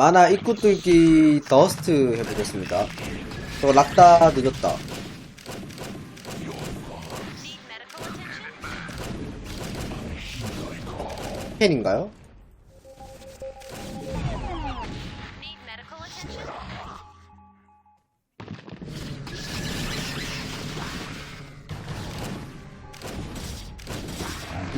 만화 입구 뚫기 더스트 해보겠습니다. 저 락다 늦었다. Attention?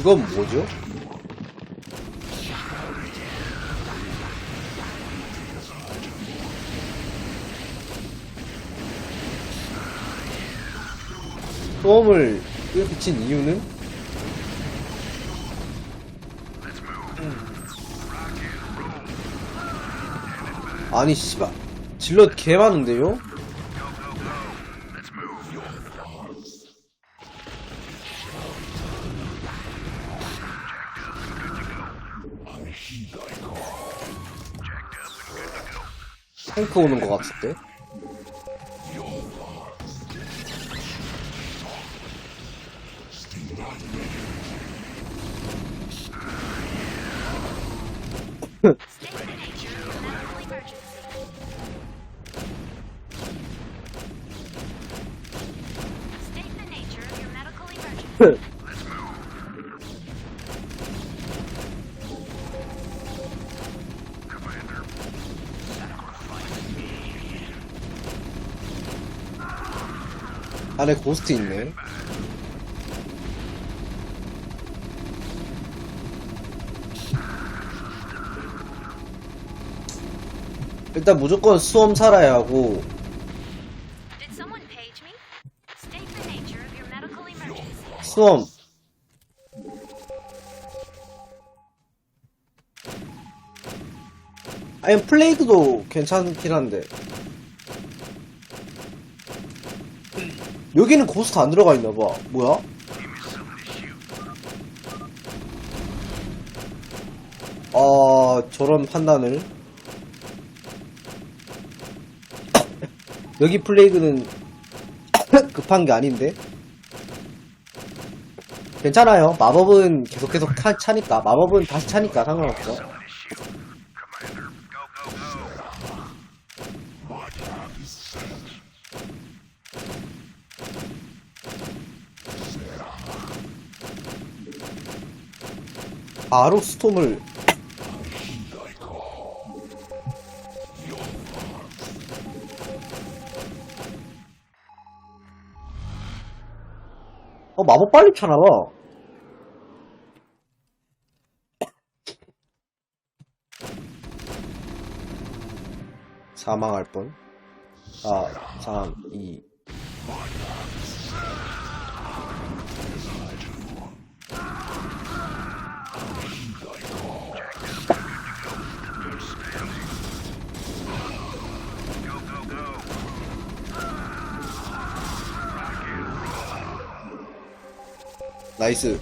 이건 뭐죠? 소음을 이렇게 친 이유는? 아니 씨발 질럿 개 많은데요? 탱크 오는 것 같은데? 안에 고스트 있네. 일단 무조건 수험 살아야 하고 수험 아니 플레이그도 괜찮긴 한데. 여기는 고스트 안 들어가 있나봐. 뭐야? 아 저런 판단을. 여기 플레이그는 급한 게 아닌데 괜찮아요. 마법은 계속 계속 타- 차니까. 마법은 다시 차니까 상관없어. 바로 스톰을 어 마법 빨리 차나봐 사망할 뻔. 4, 3, 2 나이스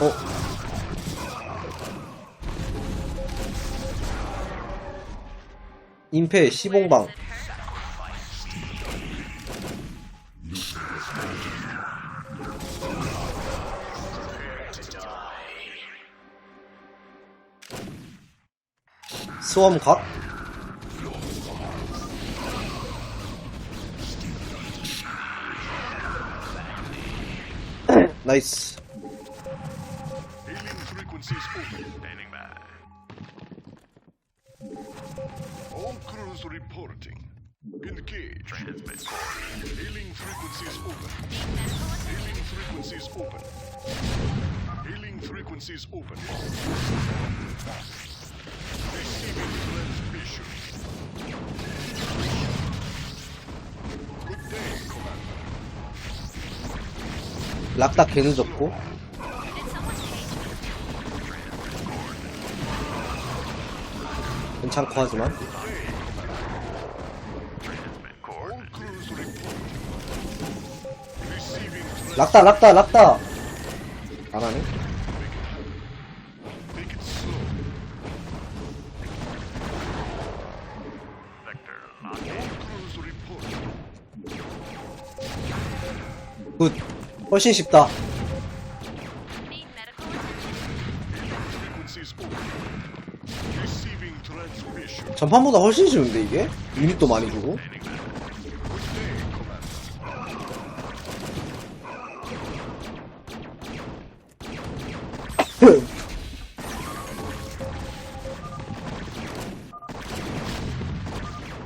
어? 임페 시봉방 수험 각 나이스 Hailing frequencies open. 락다 개 늦었고 Did someone page me? 괜찮고 하지만. 락다 락다 락다 안 하네 훨씬 쉽다. 전판보다 훨씬 쉬운데, 이게? 유닛도 많이 주고.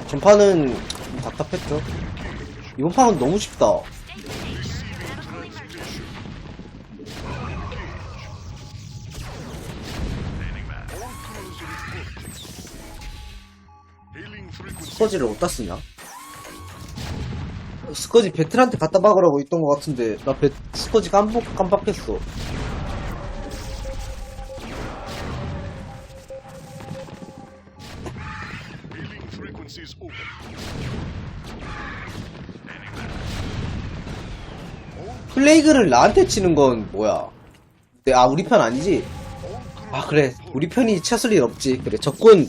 전판은 좀 답답했죠. 이번 판은 너무 쉽다. 스커지를 어디다 쓰냐? 스커지 베틀한테 갖다 박으라고 있던 것 같은데, 나 베, 스커지 깜빡, 깜빡했어. 플레이그를 나한테 치는 건 뭐야? 네, 아, 우리 편 아니지? 아, 그래. 우리 편이 쳤을 일 없지. 그래. 적군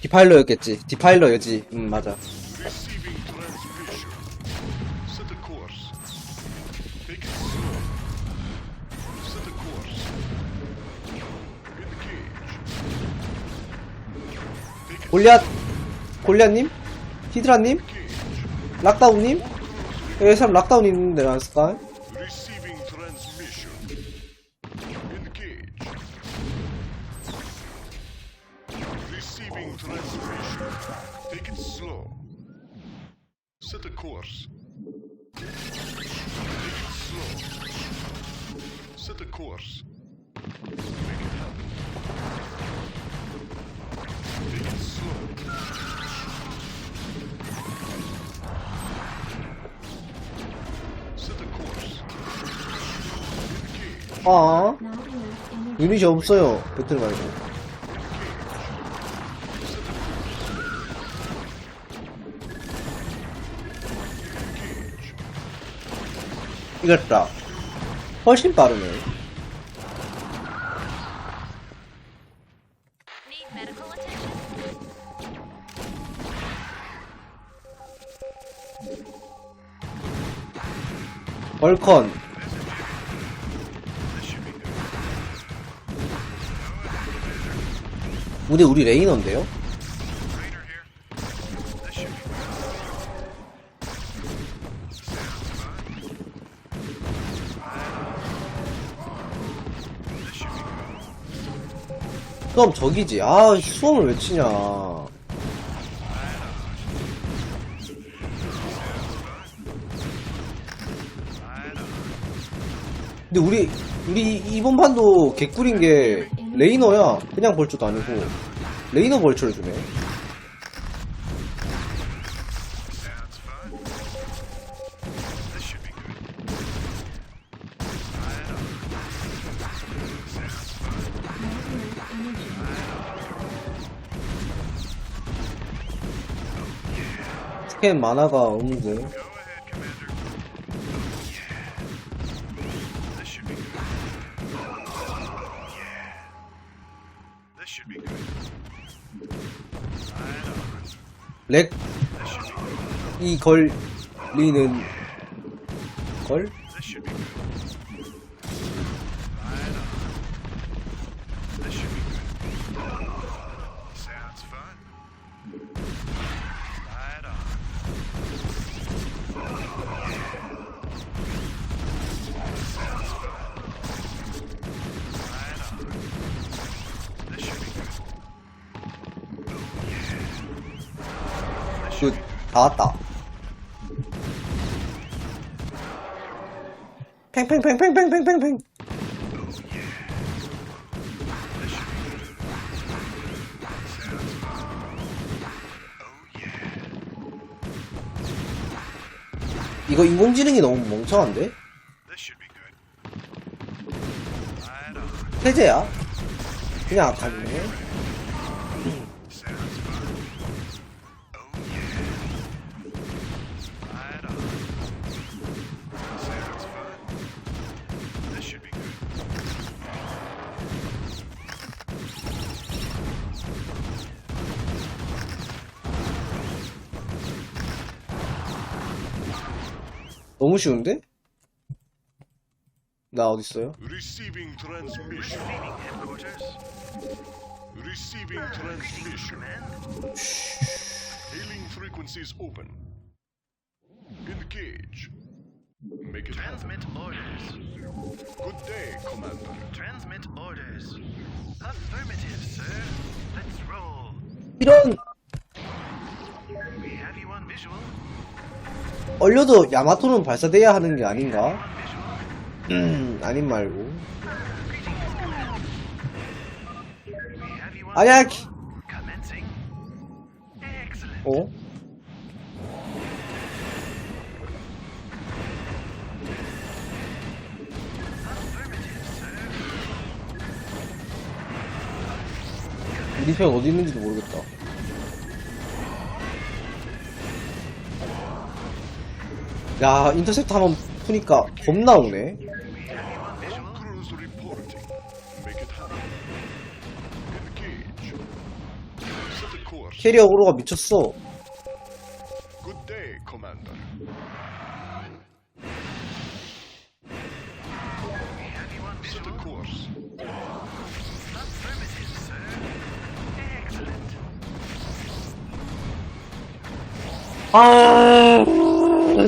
디파일러였겠지. 디파일러였지. 음, 맞아. 골리앗, 골리앗님? 히드라님? 락다운님? 여기 사람 락다운 있는데 않을까? Slow. Set a course. Take it slow. Set a course. Make it happen. Take it slow. Set a course. 아, 유닛이 없어요. 배틀 말고. 이겼다. 훨씬 빠르네. 벌컨. 우리 우리 레이너인데요? 그럼 저기지. 아, 수험을 왜 치냐. 근데 우리, 우리 이번 판도 개꿀인 게 레이너야. 그냥 벌초도 아니고. 레이너 벌초를 주네. 스캔 만화가 없는데. This should be good. 렉, 이 걸리는, 걸? 굿, 다 왔다. 팽팽팽팽팽팽팽팽. 이거 인공지능이 너무 멍청한데? 태제야? 그냥 악하네. 너무 쉬운데? 나 어딨어요? Receiving transmission. Receiving transmission. Hailing frequencies open. Engage. Make it. Transmit orders. Good day, Commander. Transmit orders. Affirmative, sir. Let's roll. 이런 얼려도 야마토는 발사돼야 하는 게 아닌가? 음 아닌 말고. Excellent. 어? 우리 편 어디 있는지도 모르겠다 야 인터셉트 한번 푸니까 겁나 오네. 캐리어 오로가 미쳤어. 아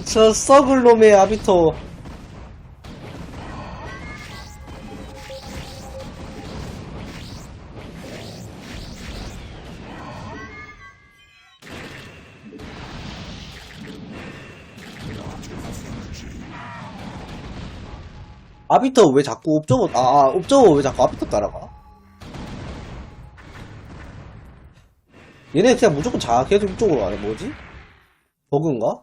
저 썩을 놈의 아비터 아비터 왜 자꾸 옵저버 아 아, 옵저버 왜 자꾸 아비터 따라가? 얘네 그냥 무조건 자 계속 이쪽으로 가네 뭐지? 버그인가?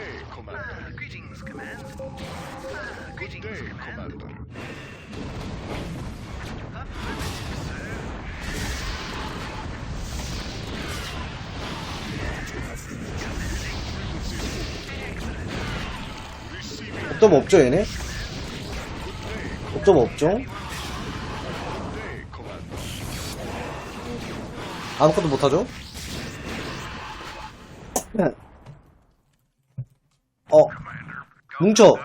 Good day, Ah, Commander. greetings, command. Ah, Good greetings, day, command. Commander. Affirmative, sir. 옵저버 없죠 얘네? 옵저버 없죠? Good. 아무것도 못하죠? To go.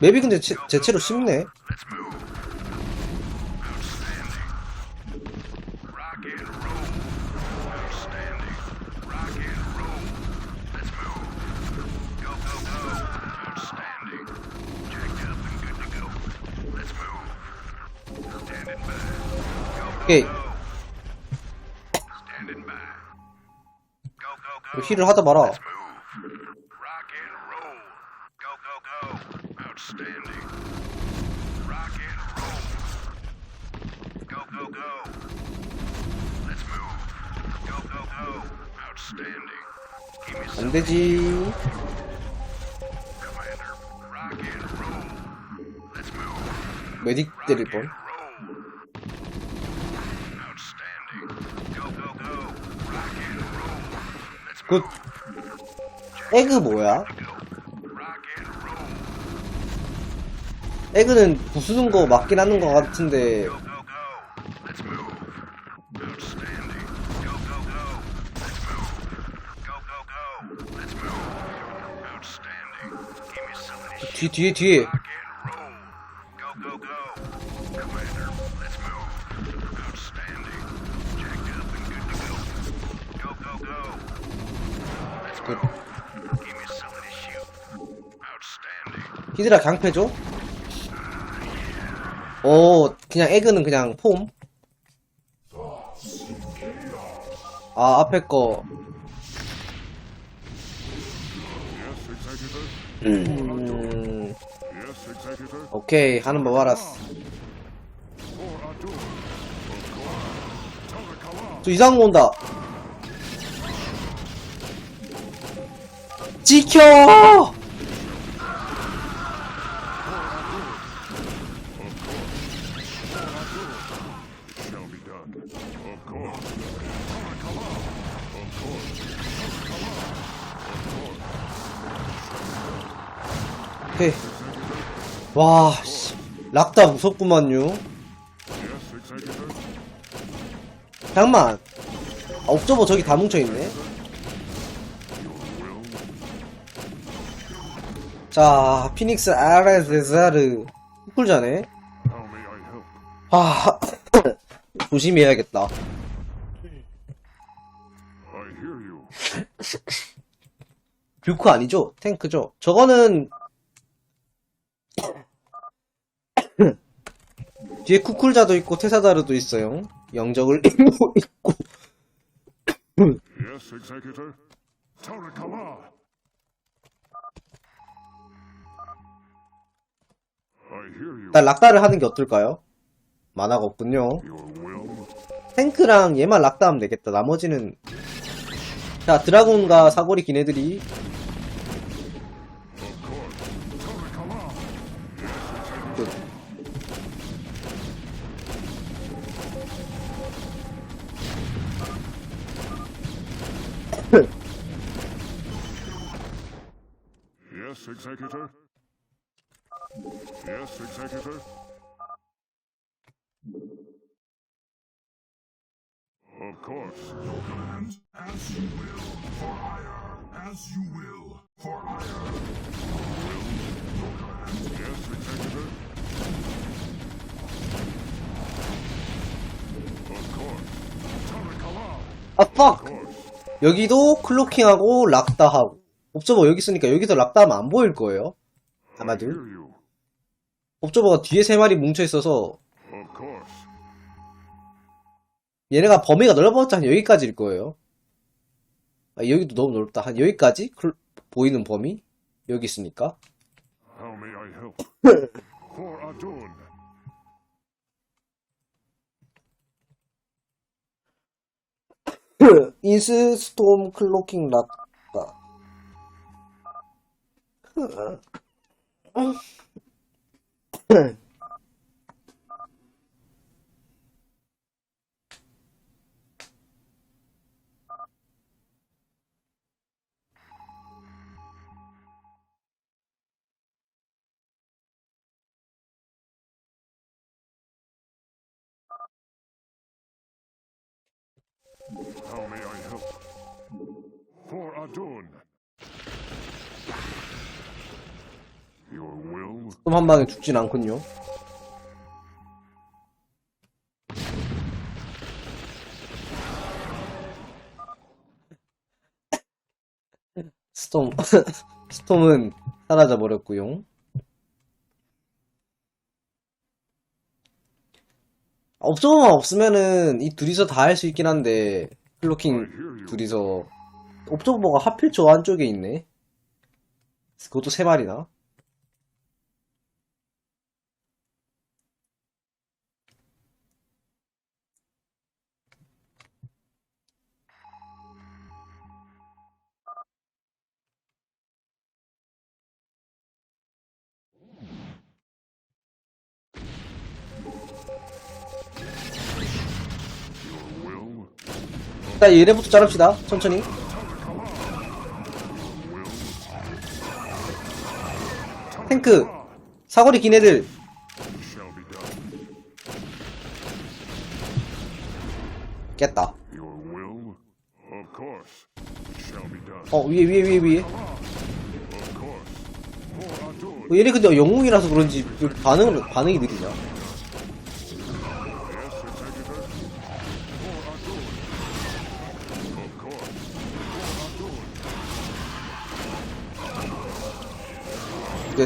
맵이 근데 제, 제체로 쉽네 Outstanding. Give me some 안되지. 메딕 때릴 뻔 굿 에그 뭐야? 에그는 부수는 거 맞긴 하는 거 같은데 go. Let's move. 굿. 히드라 강패죠? 어 그냥 에그는 그냥 폼? 아 앞에 거. 음. 오케이 하는 법 알았어. 저 이상한 거 온다 지켜! 와, 씨. 락다 무섭구만요. 잠깐만. 아, 옥저버 저기 다 뭉쳐있네. 자, 피닉스 I help? 아, hear you. 뷰크 아니죠? 탱크죠? 저거는 뒤에 쿠쿨자도 있고 테사다르도 있어요. 영적을 읽고 있고 Yes, Executor. Torakawa. I hear you. 일단 락다를 하는 게 어떨까요? 만화가 없군요. 탱크랑 얘만 락다 하면 되겠다. 나머지는 자 드라군과 사거리 Executor. Torakawa. 아 fuck! 여기도 클로킹하고 락다하고 옵저버 여기 있으니까 여기서 락다하면 안 보일 거예요. 아마도. 옵저버가 뒤에 세 마리 뭉쳐 있어서 Of course. 얘네가 범위가 넓어봤자 한 여기까지일 거예요. 아, 여기도 너무 넓다. 한 여기까지? 클- 보이는 범위? 여기 있으니까. 인스 스톰 클로킹 락다. How may I help? For Adun. 스톰 한 방에 죽진 않군요. 스톰, 스톰은 사라져 버렸고요. 옵저버만 없으면은 이 둘이서 다 할 수 있긴 한데 클로킹. 둘이서 옵저버가 하필 저 안쪽에 있네. 그것도 세 마리나? 일단 얘네부터 자릅시다. 천천히. 탱크 사거리 긴 애들. 깼다. 어 위에 위에 위에 위에. 어, 얘네 근데 영웅이라서 그런지 왜 반응 반응이 느리냐?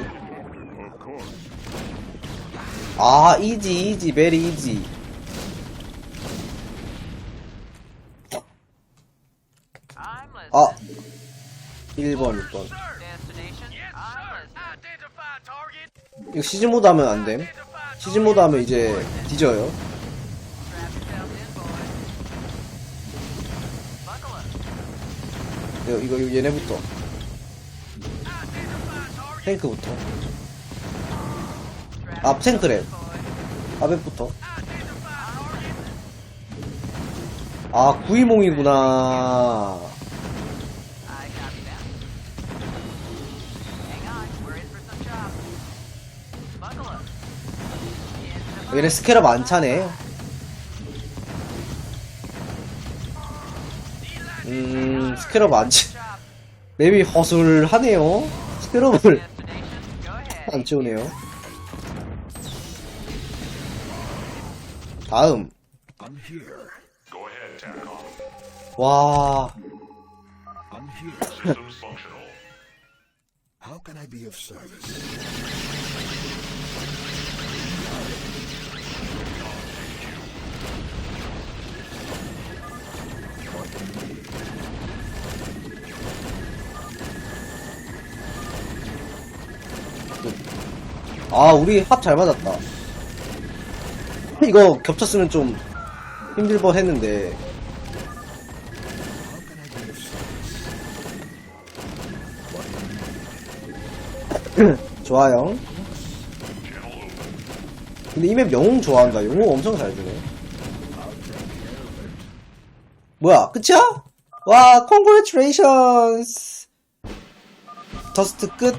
Course. 아 이지 이지 베리 이지. 아 1번 6번. Destination. I'm listening. Identify target. 이거 시즌 모드 하면 안 됨. 시즌 모드 하면 이제 뒤져요. 이거, 이거 얘네부터. 탱크부터. 앞 탱크랩 앞에부터. 아 구이몽이구나. 얘네 스케럽 안 차네 음 스케럽 안치 맵이 허술하네요. 스케럽을 안 채우네요. 다음. 와, 아, 우리 합 잘 맞았다. 이거 겹쳤으면 좀 힘들 뻔 했는데. 좋아요. 근데 이맵 영웅 좋아한다. 영웅 엄청 잘 주네. 뭐야, 끝이야? 와, congratulations! 더스트 끝.